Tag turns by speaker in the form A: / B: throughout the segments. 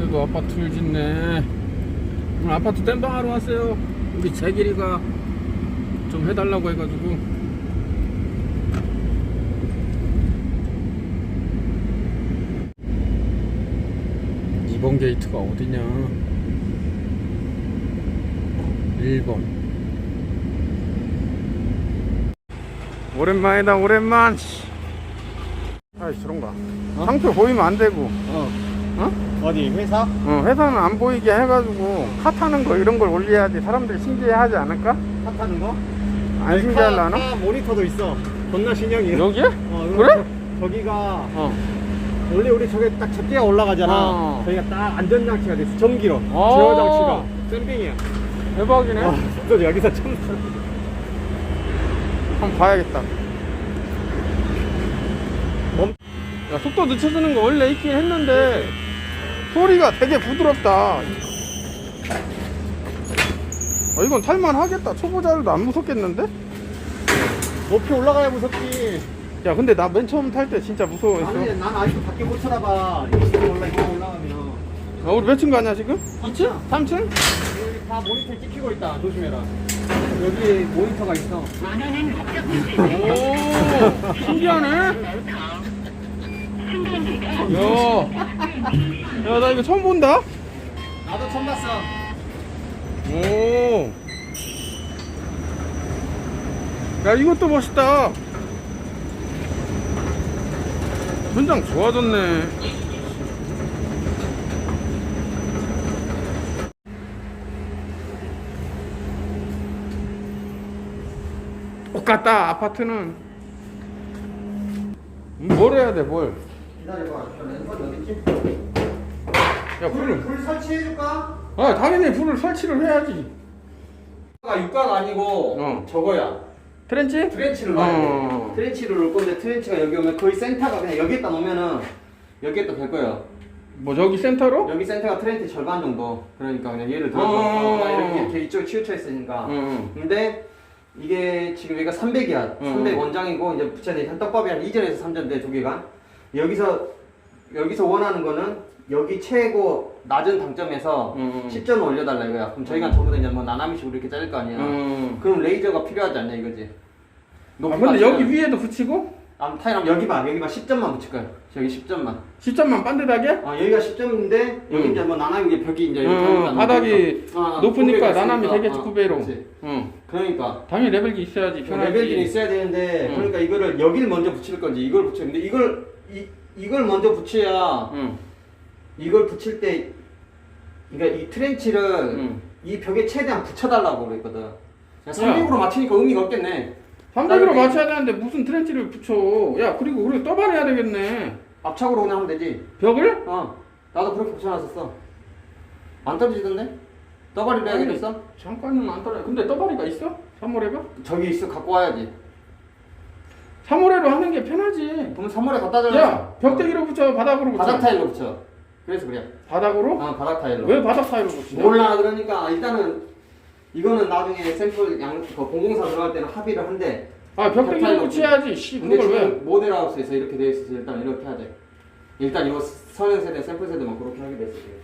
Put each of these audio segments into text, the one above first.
A: 그래도 아파트를 짓네. 오늘 아파트 땜방하러 왔어요. 우리 재길이가 좀 해달라고 해가지고. 이번 게이트가 어디냐? 1번. 오랜만이다, 오랜만. 아이, 저런가. 상표 보이면 안 되고.
B: 어.
A: 어?
B: 어디 회사?
A: 어, 회사는 안 보이게 해가지고 카 타는 거 이런 걸 올려야지 사람들이 신기해하지 않을까?
B: 차 타는 거?
A: 안 신기하려나?
B: 차 모니터도 있어. 겁나 신형이에요.
A: 여기에?
B: 어,
A: 그래?
B: 저, 저기가
A: 어.
B: 원래 우리 저게 딱 적게가 올라가잖아.
A: 어.
B: 저기가 딱 안전장치가 됐어. 전기로.
A: 어.
B: 제어 장치가. 쌤빙이야.
A: 대박이네.
B: 어, 또 여기서 참.
A: 한번 봐야겠다.
B: 멈-
A: 야, 속도 늦춰주는 거 원래 있긴 했는데 소리가 되게 부드럽다. 어, 이건 탈만 하겠다. 초보자들도 안 무섭겠는데?
B: 높이 올라가야 무섭지.
A: 야, 근데 나 맨 처음 탈 때 진짜 무서워했어.
B: 나는 난 아직도 밖에 못 쳐다봐. 20분 올라, 이거 올라가면.
A: 아, 우리 몇 층 가냐 지금?
B: 2층?
A: 3층?
B: 여기 다 모니터 찍히고 있다. 조심해라. 여기 모니터가 있어.
A: 오, 신기하네. 야, 야, 나 이거 처음 본다.
B: 나도 처음 봤어.
A: 오, 야, 이것도 멋있다. 현장 좋아졌네. 똑같다, 아파트는. 음, 뭘 해야 돼, 뭘.
B: 기다려봐.
A: 야, 불을.
B: 불 설치해줄까?
A: 아, 당연히 불을 설치를 해야지.
B: 가 육가가 아니고
A: 어.
B: 저거야.
A: 트렌치?
B: 트렌치를 놔야
A: 어.
B: 돼. 트렌치를 놓을 건데 트렌치가 여기 오면 거의 센터가 그냥 여기에다 놓으면은 여기에다 될 거예요.
A: 뭐, 저기 센터로?
B: 여기 센터가 트렌치 절반 정도. 그러니까 그냥 얘를 들어서
A: 어.
B: 어, 이렇게, 이렇게 이쪽에 치우쳐 있으니까.
A: 응.
B: 근데 이게 지금 여기가 300이야.
A: 응.
B: 300 원장이고 이제 붙여야 돼. 떡밥이 한 2전에서 3전인데 두 개가. 여기서 여기서 원하는 거는 여기 최고 낮은 당점에서
A: 응.
B: 10점을 올려달라 이거야. 그럼 저희가 저보다 이제 뭐 나나미식으로 이렇게 자를 거 아니야.
A: 응.
B: 그럼 레이저가 필요하지 않냐 이거지.
A: 아, 근데 여기 위에도 붙이고?
B: 아, 타이랑 여기 봐. 여기 봐. 10점만 붙일 거야. 저기 10점만.
A: 10점만 반듯하게?
B: 아, 여기가 10점인데 여기
A: 응.
B: 이제 뭐 나나미 이제 벽이 이제
A: 응,
B: 이렇게 하니까
A: 바닥이
B: 어, 어,
A: 높으니까
B: 있으니까.
A: 되겠지,
B: 어,
A: 구배로.
B: 그렇지.
A: 응.
B: 그러니까
A: 당연히 레벨기 있어야지, 편하지.
B: 레벨기는 있어야 되는데
A: 응.
B: 그러니까 이거를 여기를 먼저 붙일 건지 이걸 붙여. 근데 이걸 이 이걸 먼저 붙여야
A: 응.
B: 이걸 붙일 때 그러니까 이 트렌치를
A: 응.
B: 이 벽에 최대한 붙여달라고 그랬거든. 300으로 맞추니까 의미가 없겠네.
A: 300으로
B: 다른
A: 맞춰야 되는데 무슨 트렌치를 붙여. 야, 그리고 우리 떠발해야 되겠네.
B: 앞착으로 그냥 하면 되지.
A: 벽을?
B: 어, 나도 그렇게 붙여놨었어. 안 떨어지던데? 하기로 했어?
A: 잠깐은 안 떨어져. 근데 떠발이가 있어? 3월에가?
B: 저기 있어, 갖고 와야지.
A: 3월에로 하는 게 편하지.
B: 그러면 3월에 갖다 줘.
A: 야, 벽대기로 붙여, 바닥으로 붙여.
B: 바닥 타일로 붙여. 그래서 그래.
A: 바닥으로?
B: 어, 바닥 타일로.
A: 왜 바닥 타일로 붙여?
B: 몰라, 그러니까 일단은 이거는 나중에 샘플 양, 그 공공사 들어갈 때는 합의를 한대.
A: 아, 벽대기로 붙여야지. 씨,
B: 근데
A: 그걸 왜?
B: 지금 모델 하우스에서 이렇게 되어 있어서 일단 이렇게 하자. 일단 이거 선형 세대, 샘플 세대만 그렇게 하게 됐어. 지금.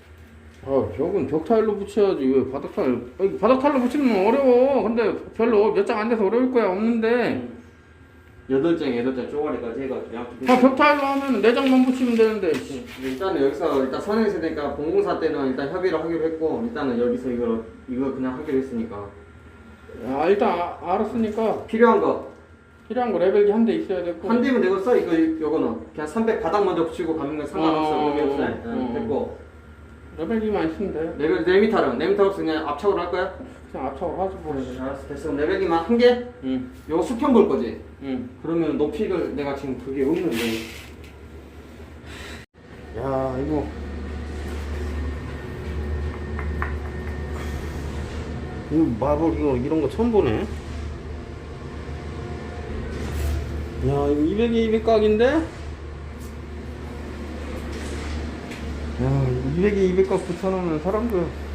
A: 아, 벽은 벽 타일로 붙여야지. 왜 바닥 타일? 아니, 바닥 타일로 붙이는 건 어려워. 근데 별로 몇 장 안 돼서 어려울 거야. 없는데.
B: 여덟 장, 여덟 장 쪼가리까지 해가지고 양쪽.
A: 다벽 타일로 하면 네 장만 붙이면 되는데. 씨.
B: 일단은 여기서 일단 선행 세대니까 공공사 때는 일단 협의를 하기로 했고 일단은 여기서 이거 이거 그냥 하기로 했으니까
A: 야, 일단 아- 알았으니까
B: 필요한 거한
A: 필요한 거 레벨기 한 대 있어야 되고.
B: 대면 되겠어 이거 요거는 그냥 300 바닥 먼저 붙이고 가는 건 상관없어
A: 어,
B: 의미 없어
A: 어,
B: 응,
A: 어.
B: 됐고
A: 레벨기만 있으면 돼.
B: 레벨 네미터는 네미터 없어 그냥 앞차고로 할 거야?
A: 그냥 앞차고 하지 뭐.
B: 알았어 됐어 그럼 레벨기만 한 개?
A: 응,
B: 요거 수평 볼 거지?
A: 응.
B: 그러면 높이를 내가 지금 그게 없는데
A: 야, 이거. 이거 마블 이거 이런 거 처음 보네. 야, 이거 200에 200 각인데? 야, 이거 200에 200각 붙여놓으면 사람들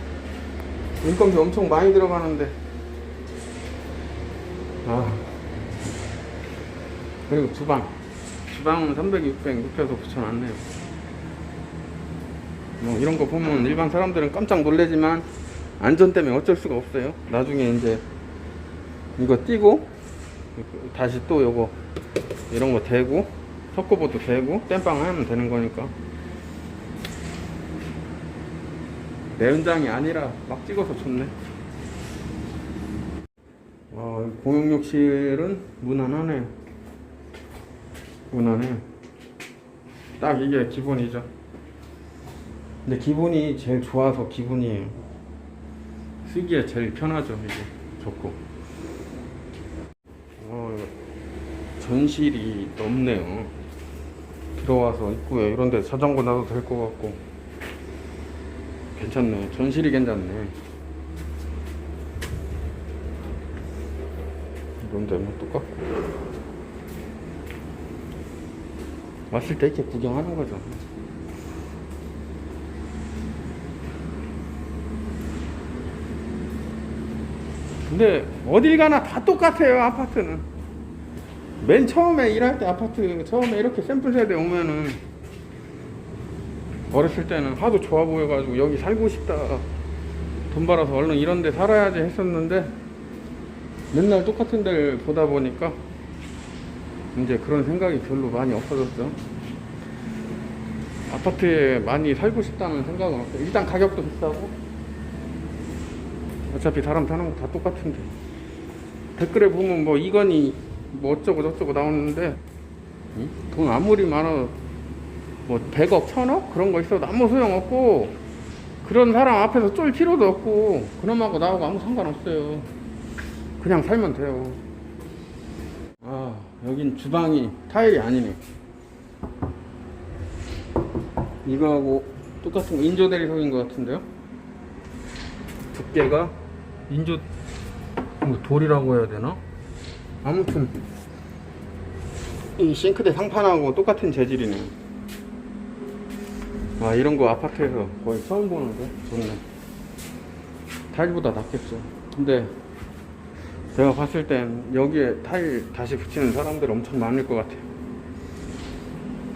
A: 인건비 엄청 많이 들어가는데. 아. 그리고 주방. 주방은 300, 600 눕혀서 붙여놨네요. 뭐 이런 거 보면 일반 사람들은 깜짝 놀래지만 안전 때문에 어쩔 수가 없어요. 나중에 이제 이거 띄고 다시 또 요거 이런 거 대고 석고보드 대고 땜빵 하면 되는 거니까 내 현장이 아니라 막 찍어서 좋네. 아, 공용욕실은 무난하네. 무난해. 딱 이게 기본이죠. 근데 기본이 제일 좋아서 기본이에요. 쓰기에 제일 편하죠, 이게. 좋고. 어, 전실이 넓네요. 들어와서 입구에 이런 데 자전거 놔도 될 것 같고. 괜찮네. 전실이 괜찮네. 이런 데 뭐 똑같고. 왔을 때 이렇게 구경하는 거죠. 근데 어딜 가나 다 똑같아요 아파트는 맨 처음에 일할 때 아파트 처음에 이렇게 샘플 세대 오면은 어렸을 때는 하도 좋아 보여가지고 여기 살고 싶다. 돈 벌어서 얼른 이런 데 살아야지 했었는데 맨날 똑같은 데를 보다 보니까 이제 그런 생각이 별로 많이 없어졌죠. 아파트에 많이 살고 싶다는 생각은 없어요. 일단 가격도 비싸고 어차피 사람 사는 거 다 똑같은데. 댓글에 보면 뭐 이건희 뭐 어쩌고 저쩌고 나오는데 응? 돈 아무리 많아 뭐 100억 1000억? 그런 거 있어도 아무 소용 없고 그런 사람 앞에서 쫄 필요도 없고 그놈하고 나하고 아무 상관없어요. 그냥 살면 돼요. 아 여긴 주방이 타일이 아니네. 이거하고 똑같은 거 인조 대리석인 것 같은데요? 두께가? 인조 뭐 돌이라고 해야 되나? 아무튼 이 싱크대 상판하고 똑같은 재질이네. 아 이런 거 아파트에서 거의 처음 보는데 좋네. 타일보다 낫겠죠. 근데 제가 봤을 땐 여기에 타일 다시 붙이는 사람들 엄청 많을 것 같아요.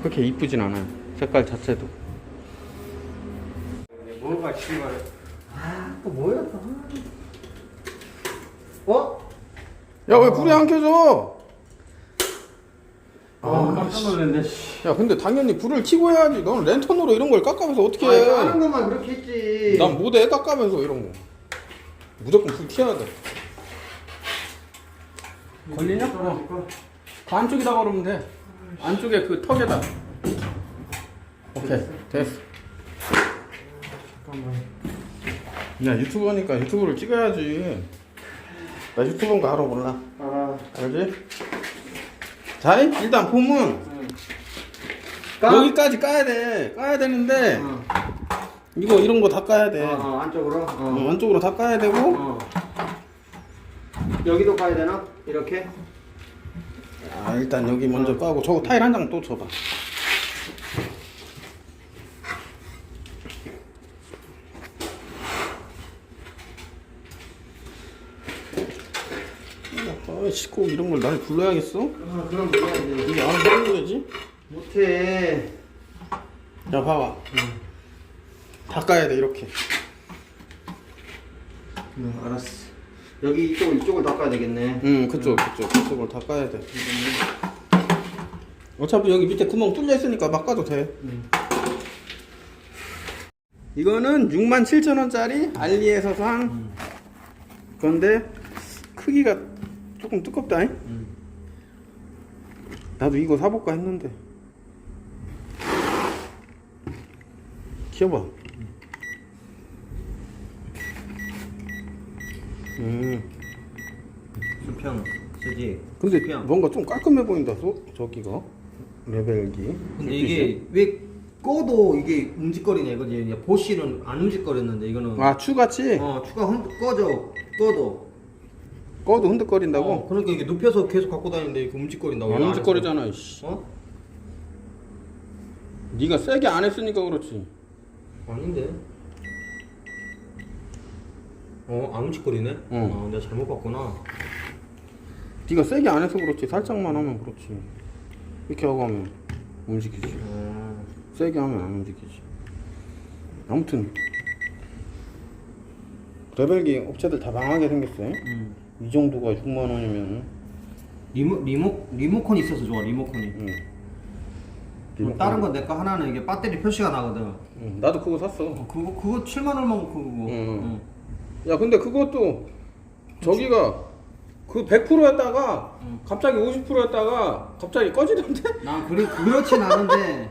A: 그렇게 이쁘진 않아요. 색깔 자체도.
B: 뭐가 씨발. 아, 또 뭐야, 또. 어?
A: 야왜 불이 안 켜져?
B: 아, 깜짝 놀랐네, 씨.
A: 야 근데 당연히 불을 켜고 해야지. 넌 랜턴으로 이런 걸 깎아면서 어떻게
B: 아니,
A: 해?
B: 까는 것만 그렇게 했지.
A: 난 못해 깎아면서 이런 거 무조건 불 켜야 돼 걸리냐? 어. 그 안쪽에다 걸으면 돼 안쪽에 그 턱에다 오케이 됐어
B: 잠깐만.
A: 야 유튜버니까 유튜브를 찍어야지 나 유튜브인 거 알아 몰라
B: 아,
A: 알지? 자 일단 보면
B: 까?
A: 여기까지 까야 돼 까야 되는데
B: 어,
A: 이거 이런 거 다 까야 돼
B: 어, 어, 안쪽으로. 어.
A: 어, 안쪽으로 다 까야 되고
B: 어. 여기도 가야 되나? 이렇게?
A: 아 일단 여기 먼저 까고 저거 타일 한 장또 줘봐 아이씨 꼭 이런 걸 날 불러야겠어?
B: 아, 그럼 뭐야지.
A: 이게 안 거지?
B: 못해.
A: 자 봐봐 다 까야 돼 이렇게
B: 응, 알았어. 여기 이쪽 이쪽을 닦아야 되겠네.
A: 응 그쪽 그쪽 그쪽을 다 까야 돼 어차피 여기 밑에 구멍 뚫려 있으니까 막 까도 돼
B: 응.
A: 이거는 67,000원짜리 알리에서 산 건데 크기가 조금 두껍다 잉?
B: 응.
A: 나도 이거 사볼까 했는데 키워봐 음
B: 수평, 쓰지.
A: 근데
B: 수평.
A: 뭔가 좀 깔끔해 보인다 소, 저기가 레벨기
B: 근데. 이게 왜 꺼도 이게 움직거리냐 이거지. 이제 보시는 안 움직거렸는데 이거는
A: 아 추같이
B: 어 추가 흔 꺼져 꺼도.
A: 꺼도 흔들거린다고?
B: 어, 그러니까 이게 눕혀서 계속 갖고 다니는데 이게 움직거린다고.
A: 안 움직거리잖아 이씨.
B: 어?
A: 네가 세게 안 했으니까 그렇지
B: 아닌데. 어, 안 움직거리네?
A: 어.
B: 어, 내가 잘못 봤구나.
A: 네가 세게 안 해서 그렇지 살짝만 하면 그렇지 이렇게 하고 하면 움직이지
B: 어.
A: 세게 하면 안 움직이지 아무튼 레벨기 업체들 다 망하게 생겼어요.
B: 음.
A: 이 정도가 6만 원이면
B: 리모 리모 리모컨이 있어서 좋아 리모컨이.
A: 응.
B: 그럼 다른 건 내거 하나는 이게 배터리 표시가 나거든.
A: 응, 나도 그거 샀어.
B: 어, 그거 그거 7만 얼마고 그거.
A: 응. 야 근데 그것도 저기가 그 100%였다가
B: 응.
A: 갑자기 50%였다가 갑자기 꺼지던데?
B: 난 그리 그렇진 않은데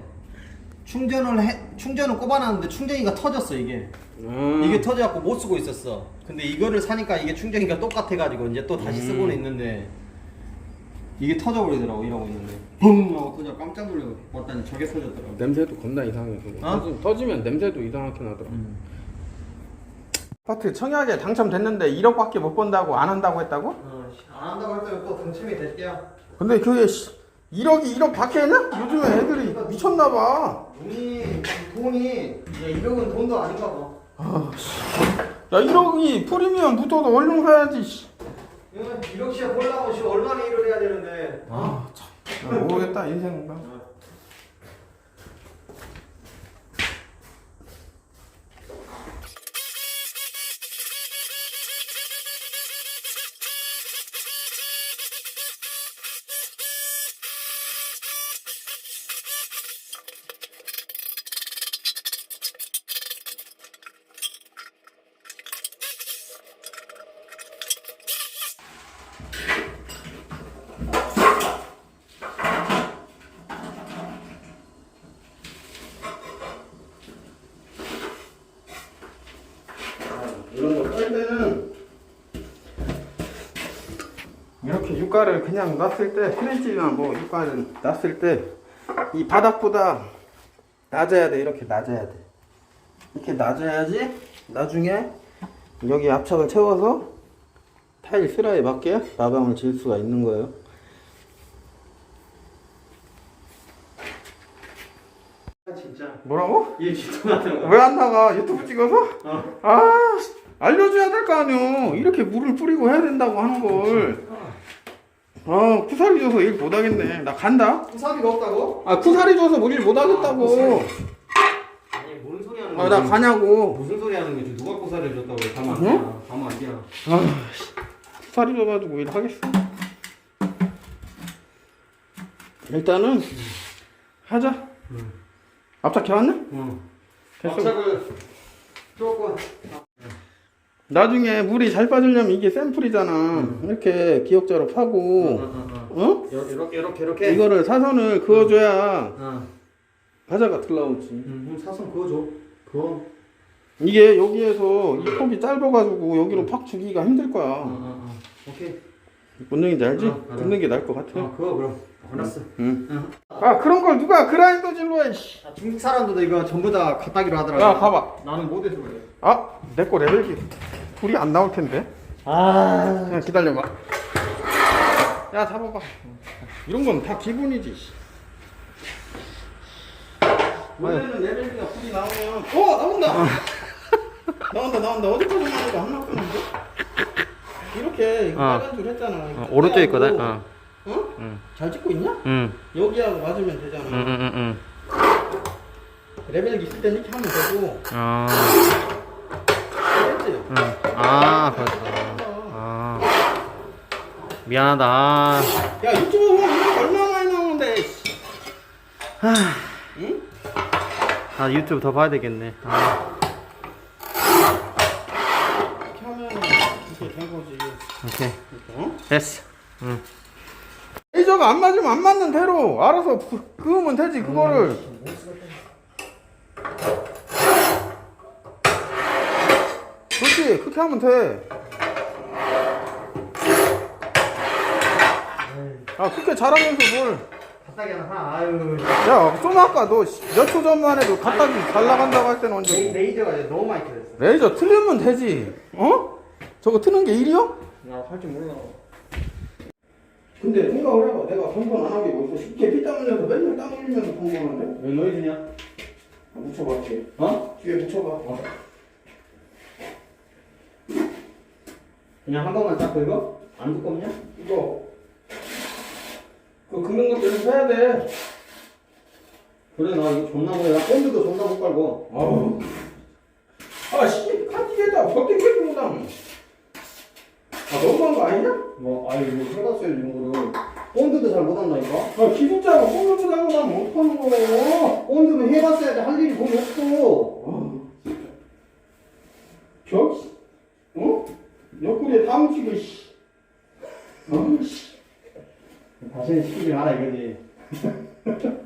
B: 충전을 해 충전을 꼽아놨는데 충전기가 터졌어 이게.
A: 아.
B: 이게 터져갖고 못 쓰고 있었어. 근데 이거를 사니까 이게 충전기가 똑같아가지고 이제 또 다시
A: 음.
B: 쓰고는 있는데 이게 터져버리더라고 이러고 있는데 붕 하고 터져 깜짝 놀라고 봤더니 저게 터졌더라고.
A: 냄새도 겁나 이상해 그거.
B: 어?
A: 터지- 터지면 냄새도 이상하게 나더라.
B: 음.
A: 아파트 청약에 당첨됐는데 1억밖에 못 번다고 안 한다고 했다고?
B: 어, 씨, 안 한다고 했더니 또 당첨이 될게요.
A: 근데 그게 씨, 1억이 1억 밖에는? 요즘에 애들이 미쳤나 봐.
B: 돈이 돈이 야, 이러면 돈도 아닌가 봐.
A: 아, 씨. 야 1억이 프리미엄 붙어도 얼른 사야지. 씨.
B: 1억씩 벌려면 씨 얼마나 일을 해야 되는데.
A: 아, 참. 야, 모르겠다 인생인가. 이런 거 뺄 때는 이렇게 육가를 그냥 놨을 때 프렌치나 뭐 육가를 놨을 때 이 바닥보다 낮아야 돼 이렇게 낮아야 돼 이렇게 낮아야지 나중에 여기 압착을 채워서 타일 슬라에 맞게 마감을 지을 수가 있는 거예요
B: 진짜.
A: 뭐라고?
B: 얘 진짜
A: 왜안 나가 유튜브 찍어서?
B: 어.
A: 아 알려줘야 될 거 아니오 이렇게 물을 뿌리고 해야 된다고 하는 걸 아, 쿠사리 줘서 일 못하겠네. 나 간다.
B: 구사비가 없다고?
A: 아, 쿠사리 줘서 뭐 일 못하겠다고.
B: 아니 뭔 소리 하는
A: 아,
B: 거야?
A: 나 가냐고.
B: 무슨 소리 하는 거지? 누가 고사를 줬다고? 가만 안
A: 응?
B: 돼. 가만 안 돼.
A: 아, 씨. 쿠사리 줘가지고 일 하겠어. 일단은 하자.
B: 응.
A: 앞착 해왔나?
B: 응.
A: 됐어.
B: 압착을 조금.
A: 나중에 물이 잘 빠지려면 이게 샘플이잖아. 이렇게 기역자로 파고, 어?
B: 이렇게 이렇게 이렇게.
A: 이거를 사선을 그어줘야
B: 어.
A: 화자가 들라오지.
B: 응. 그럼 사선 그어줘. 그어.
A: 이게 여기에서 이 폭이 짧아가지고 여기로 팍 주기가 힘들
B: 어,
A: 거야.
B: 어, 어. 오케이.
A: 뭔 얘기인지 알지?
B: 어, 알아.
A: 듣는 게 나을 것 같아.
B: 어, 그거 그럼. 알았어.
A: 응.
B: 응.
A: 아 그런 걸 누가 그라인더질로 해? 씨.
B: 아, 중국 사람들도 이거 전부 다 갖다기로 하더라고.
A: 야 가봐.
B: 나는 못해서 그래.
A: 아 내 거 레벨기 불이 안 나올 텐데.
B: 아.
A: 그냥 기다려봐. 야 잡아봐. 이런 건 다 기본이지. 씨. 원래는 레벨기가 불이 나오면 어 나온다. 나온다 나온다 어디까지 나오는가 안 나오는데? 이렇게
C: 어.
A: 빨간 줄 했잖아.
C: 어, 오른쪽에 있거든. 어.
A: 어?
C: 응.
A: 잘 찍고 있냐?
C: 응.
A: 여기하고 맞으면 되잖아.
C: 응, 응, 응, 응.
A: 레벨기 있을 땐 이렇게 하면 되고.
C: 아. 응. 아, 그렇다. 아. 미안하다. 아.
A: 야 유튜브 보면 이거 얼마나 많이 나오는데. 씨. 응?
C: 아, 유튜브 더 봐야 되겠네. 아.
A: 이렇게 하면 이렇게 된 거지.
C: 오케이.
A: 어?
C: 됐어. 응.
A: 레이저가 안 맞으면 안 맞는 대로 알아서 그- 그으면 되지 그거를. 그렇게 하면 돼. 아 그렇게 잘하면서 뭘?
B: 갖다기 하나. 아유.
A: 야, 좀 아까 너 몇 초 전만 해도 갖다 잘 나간다고 할 때는 언제?
B: 레이저가 이제 너무 많이 틀렸어.
A: 레이저 틀리면 되지. 어? 저거 트는 게 일이요?
B: 나할줄 몰라.
A: 근데 생각을 해봐. 내가 번번 안 하게 뭐 있어. 쉽게 피땀 흘려서 맨날 땀 흘리면서 번번하는데?
B: 왜 노이즈냐?
A: 묻혀봐, 뒤에.
B: 어?
A: 뒤에 묻혀봐.
B: 그냥 한 번만 딱 긁어? 안 두껍냐?
A: 이거. 그 긁는 것도 좀 해야 돼.
B: 그래 나 이거 존나 뭐야 본드도 존나 못 깔고
A: 아우. 아씨 카티에다 버티게 주다 아 너무한 거 아니냐?
B: 뭐 아니 이거 해봤어요 이거를 본드도 잘 못 한다니까
A: 아 기술자가 홈런도 달고 나면 어떡하는 거야
B: 본드는 해봤어야지 할 일이 거의 없어
A: 저, 어? 옆구리에 다 묻히고, 씨. 어, 씨.
B: 다시는 시키지 마라 이거지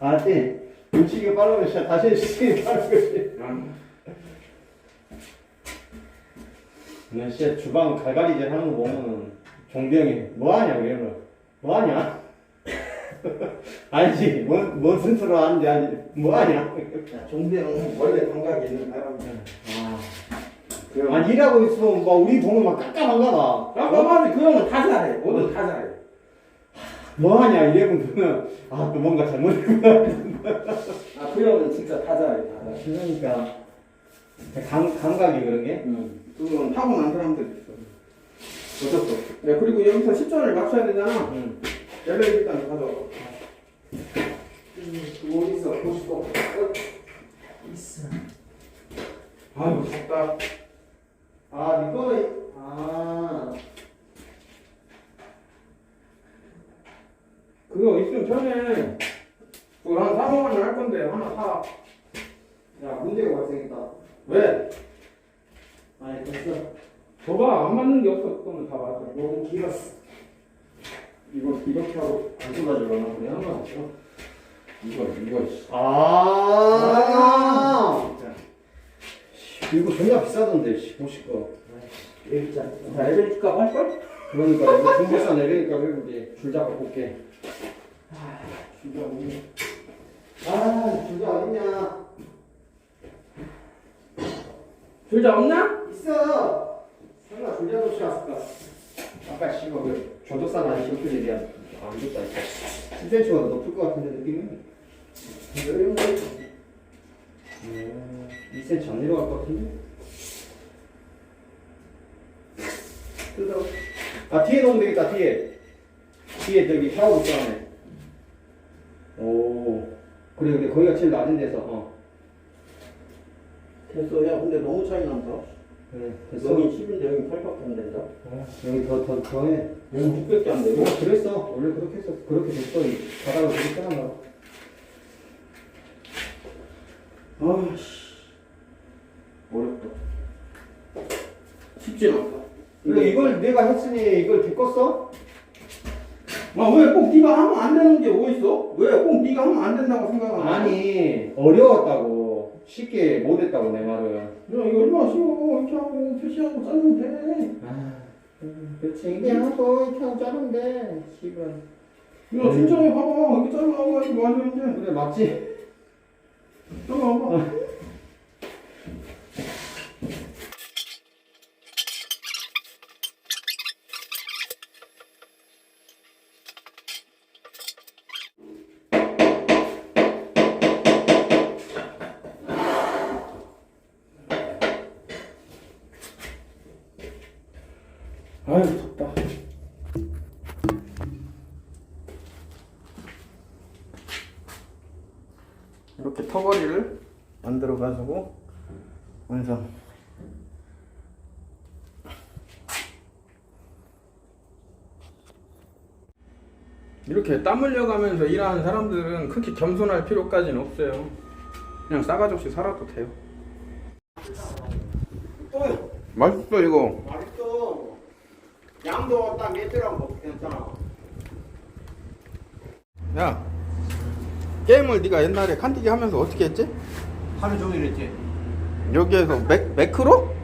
B: 알았지? 음식이 빠르면 진짜 다시는 시키지 마라 이거지 나 진짜 주방 갈갈이질 하는 거 보면 종병이 뭐하냐 이러면 뭐하냐? 알지? 뭔, 뭔 스스로 하는지 알지? 뭐하냐?
A: 야, 종대는 원래 감각이 있는 사람이야.
B: 아 일하고 있으면 막 우리 보면 막 깜깜한가 봐
A: 깜깜하지, 그 형은 다 잘해. 뭐든 다 잘해.
B: 뭐 하냐 이러면 그러면 아또 뭔가 잘못했구나
A: 아, 그 형은 진짜 다 잘해, 다 잘해.
B: 그러니까 감, 감각이 그런 게?
A: 응. 그건 타고난 사람들 있어. 어쩔 수 없어. 야, 그리고 여기서 10점을 맞춰야 되잖아.
B: 응.
A: 엘레 일단 가져와.
B: 그거 있어 90도
A: 있어. 아유, 덥다.
B: 아 이거는 아
A: 그거 있으면 편해. 그거 한 4만 원을 할 건데, 하나 사.
B: 야, 문제가 발생했다.
A: 왜?
B: 아니, 됐어.
A: 줘봐, 안 맞는 게 없어. 그거는 다 맞아.
B: 너무 길었어.
A: 이거 이렇게 하고
B: 안 쏟아지려나? 그래,
A: 한 번. 이거, 이거, 씨.
B: 아! 이거 존나 비싸던데, 씨, 50거.
A: 일자. 자, 에벨리카 할걸?
B: 그러니까, 이거 중국산 내리니까 외국에 줄 잡고 볼게.
A: 진짜 없네.
B: 아, 줄자 어딨냐?
A: 줄자 없나?
B: 있어! 설마 줄자 도시 왔을까? 아까 씨발, 그, 조덕산 아니, 쇼필에 대한, 아, 이것도 아니다. 10cm가 높을 것 같은데, 느낌이? 음, 2cm 안 내려갈 것 같은데? 뜯어. 아, 뒤에 놓으면 되겠다, 뒤에. 뒤에 저기 샤워부 안에. 오. 그래, 그래, 거기가 제일 낮은 데서, 어.
A: 됐어. 야, 근데 너무 차이 난다.
B: 그래, 됐어.
A: 여기 10인데 여기 8밖에 안 된다.
B: 어, 여기 더, 더, 더 해.
A: 여기 600개 안 돼.
B: 어, 그랬어. 원래 그렇게 했어. 그렇게 됐어. 이 바닥을 그렇게 해놨나 봐.
A: 아씨. 어렵다. 쉽지 않다.
B: 근데 이걸 내가 했으니 이걸 데껐어?
A: 아, 왜꼭 네가 하면 안 되는 게 뭐 있어? 왜 꼭 네가 하면 안 된다고 생각하는 거야?
B: 아니, 어려웠다고. 쉽게 못했다고, 내 말은.
A: 야, 이거 얼마나 쉬워. 이렇게 하고 표시하고 짜면 돼.
B: 아, 그렇지. 이게 하고 이렇게 하고 자르면 돼. 씨발.
A: 야, 진짜 봐봐. 이렇게 잘라가지고 맞아, 이제.
B: 그래, 맞지?
A: 잘라봐. 이렇게 땀 흘려가면서 일하는 사람들은 크게 겸손할 필요까지는 없어요. 그냥 싸가지 없이 살아도 돼요. 맛있어 이거.
B: 맛있어. 양도 딱 몇대랑 먹 괜찮아.
A: 야 게임을 네가 옛날에 칸디기 하면서 어떻게 했지?
B: 하루 종일 했지.
A: 여기에서 맥 매크로?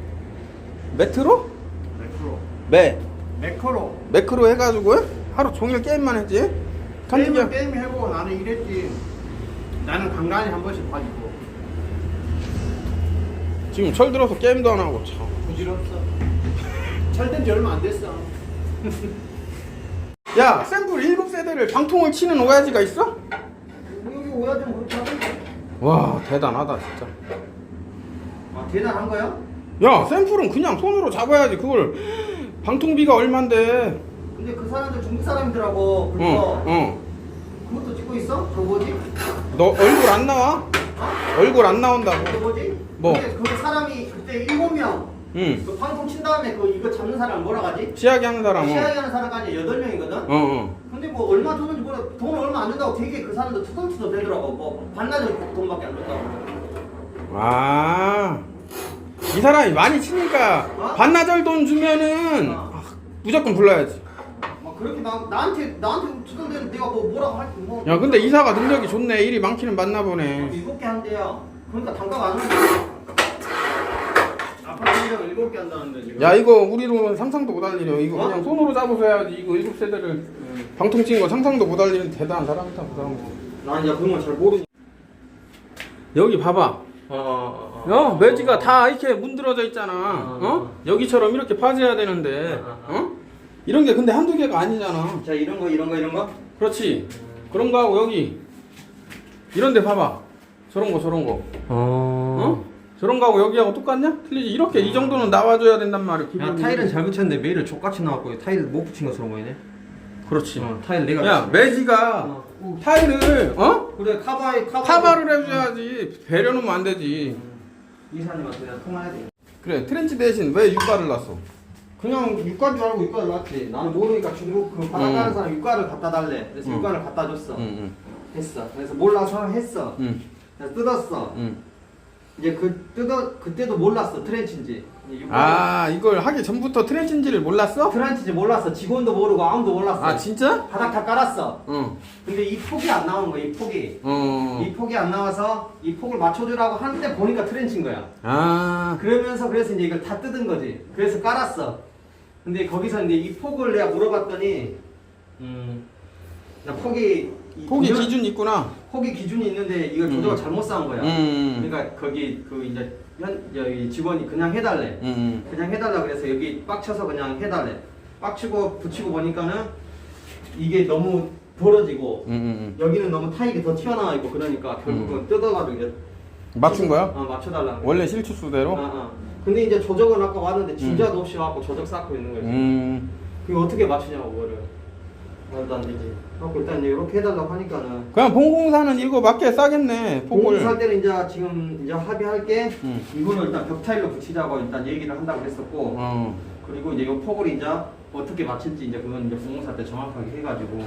A: 메트로?
B: 매크로.
A: 매
B: 매크로.
A: 매크로 해가지고 하루 종일 게임만 했지? 칸디기
B: 게임 게임 해보고 나는 이랬지. 나는 간간히 한 번씩 빠지고.
A: 지금 철 들어서 게임도 안 하고 참.
B: 부질없어. 철든 지 얼마 안 됐어.
A: 야 샘플 7세대를 방통을 치는 오야지가 있어?
B: 여기 오야 좀 하던데.
A: 와 대단하다 진짜.
B: 아 대단한 거야?
A: 야 샘플은 그냥 손으로 잡아야지 그걸 방통비가 얼만데.
B: 근데 그 사람들 중국.
A: 어
B: 그래서
A: 어.
B: 그것도 찍고 있어? 저 뭐지?
A: 너 얼굴 안 나와? 얼굴 안 나온다고.
B: 저 뭐지?
A: 뭐?
B: 근데 그 사람이 근데 일곱 명.
A: 응.
B: 그 방송 친 다음에 그 이거 잡는 사람 뭐라 하지?
A: 시야기 하는 사람. 어.
B: 하는 사람까지 여덟 명이거든.
A: 어, 어.
B: 근데 뭐 얼마 주는지 몰라. 돈 얼마 안 준다고 되게 그 사람도 투덜투덜 되더라고. 뭐 반나절 돈밖에 안 준다고.
A: 아. 이 사람이 많이 치니까
B: 어?
A: 반나절 돈 주면은
B: 어.
A: 아, 무조건 불러야지.
B: 막 그렇게 나 나한테 나한테 투덜대는 내가 뭐 뭐라고 할지 뭐.
A: 야, 근데 이사가 능력이 좋네. 일이 많기는 많나 보네.
B: 일곱 개 한대요. 그러니까 단가가 안. 아파트 인력 일곱 개 한다는데 지금.
A: 야, 이거 우리로는 상상도 못할 일이야. 이거
B: 어?
A: 그냥 손으로 잡으셔야지. 이거 일곱 세대를 방통 찍은 거 상상도 못할 일은 대단한 사람이다, 그 사람.
B: 난 이제 그런 건 잘 모르니.
A: 여기 봐봐.
C: 어,
A: 어, 매지가 다 이렇게 문드러져 있잖아.
C: 어.
A: 어? 여기처럼 이렇게 파져야 되는데, 어? 이런 게 근데 한두 개가 아니잖아.
B: 자 이런 거 이런 거 이런 거.
A: 그렇지. 그런 거 하고 여기 이런 데 봐봐. 저런 거 저런 거.
C: 어.
A: 어? 저런 거 하고 여기하고 똑같냐? 틀리지. 이렇게 이 정도는 나와줘야 된단 말이야.
C: 야,
A: 기본이.
C: 타일은 잘 붙였는데 메일을 족같이 나왔고 타일 못 붙인 것처럼 보이네.
A: 그렇지.
C: 어, 타일 내가
A: 야, 매지가
C: 어.
A: 타일을 어?
B: 그래 카바에 카바.
A: 카바를 해줘야지. 배려놓으면 안 되지.
B: 이사님한테 내가 통화해야 돼.
A: 그래, 트렌치 대신 왜 육가를 놨어?
B: 그냥 육가인 줄 알고 육가를 놨지. 나는 모르니까 중국 그 바닷가
A: 음.
B: 하는 사람 육가를 갖다 달래. 그래서
A: 음.
B: 육가를 갖다 줬어.
A: 응,
B: 했어. 그래서 몰라서 했어.
A: 응,
B: 그래서 뜯었어.
A: 응.
B: 이제 그 뜯어 그때도 몰랐어 트렌치인지. 이제 육가를-
A: 아, 이걸 하기 전부터 트렌치인지를 몰랐어?
B: 트렌치인지 몰랐어. 직원도 모르고 아무도 몰랐어.
A: 아, 진짜?
B: 바닥 다 깔았어.
A: 응.
B: 근데 이 폭이 안 나오는 거야. 이 폭이.
A: 어.
B: 이 폭이 안 나와서 이 폭을 맞춰주라고 하는데 보니까 트렌치인 거야.
A: 아,
B: 그러면서 그래서 이제 이걸 다 뜯은 거지. 그래서 깔았어. 근데 거기서 이제 이 폭을 내가 물어봤더니 음, 나 폭이 이
A: 폭이 기준 있구나.
B: 폭이 기준이 있는데 이걸 조정을
A: 음.
B: 잘못 쌓은 거야.
A: 음.
B: 그러니까 거기 그 이제 현 여기 직원이 그냥 해달래.
A: 응,
B: 그냥 해달라 그래서 여기 빡쳐서 그냥 해달래. 빡치고 붙이고 보니까는 이게 너무 벌어지고
A: 응, 응,
B: 여기는 너무 타일이 더 튀어나와 있고 그러니까 결국은 뜯어가지고 이제.
A: 맞춘 거야?
B: 어, 맞춰달라.
A: 원래 실추수대로?
B: 어, 어. 근데 이제 조적은 아까 왔는데 진짜도 없이 와갖고 조적 쌓고 있는 거지.
A: 음.
B: 그게 어떻게 맞추냐고 그거를. 말도 안 되지. 그래갖고 일단 이제 이렇게 해달라고 하니까는.
A: 그냥 봉공사는 이거 맞게 싸겠네,
B: 공사
A: 폭을.
B: 때는 이제 지금 이제 합의할게.
A: 응.
B: 이거는 일단 벽 타일로 붙이자고 일단 얘기를 한다고 했었고.
A: 어.
B: 그리고 이제 이 폭을 이제 어떻게 맞출지 이제 그건 이제 공사 때 정확하게 해가지고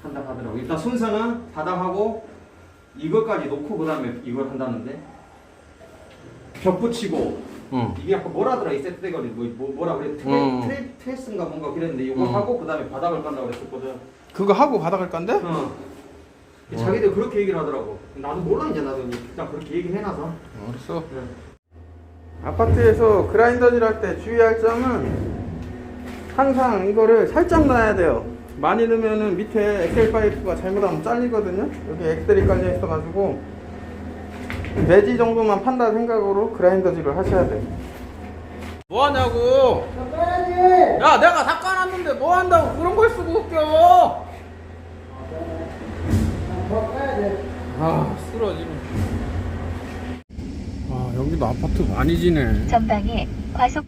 B: 한다 하더라고. 일단 순서는 바닥하고 이것까지 놓고 그 다음에 이걸 한다는데 벽 붙이고
A: 어.
B: 이게 아까 뭐라더라 이 세트 대거리 뭐, 뭐 뭐라 그래 트레,
A: 어.
B: 트레, 트레스인가 뭔가 그랬는데 이거
A: 어.
B: 하고 그 다음에 바닥을 깐다고 그랬었거든.
A: 그거 하고 바닥을 깐대?
B: 어. 자기들 그렇게 얘기를 하더라고. 나도 몰라 이제 나도 일단 그렇게 얘기를 해놔서.
A: 알았어.
B: 응.
A: 아파트에서 그라인더질 할 때 주의할 점은 항상 이거를 살짝 놔야 돼요. 많이 넣으면은 밑에 엑셀 파이프가 잘못하면 잘리거든요. 여기 엑셀이 깔려 있어가지고 매지 정도만 판다 생각으로 그라인더질을 하셔야 돼요. 뭐 하냐고? 야, 내가 다 까놨는데 뭐 한다고 그런 걸 쓰고 웃겨? 아, 쓰러지네. 아, 여기도 아파트 많이 지네.
D: 전방에 과속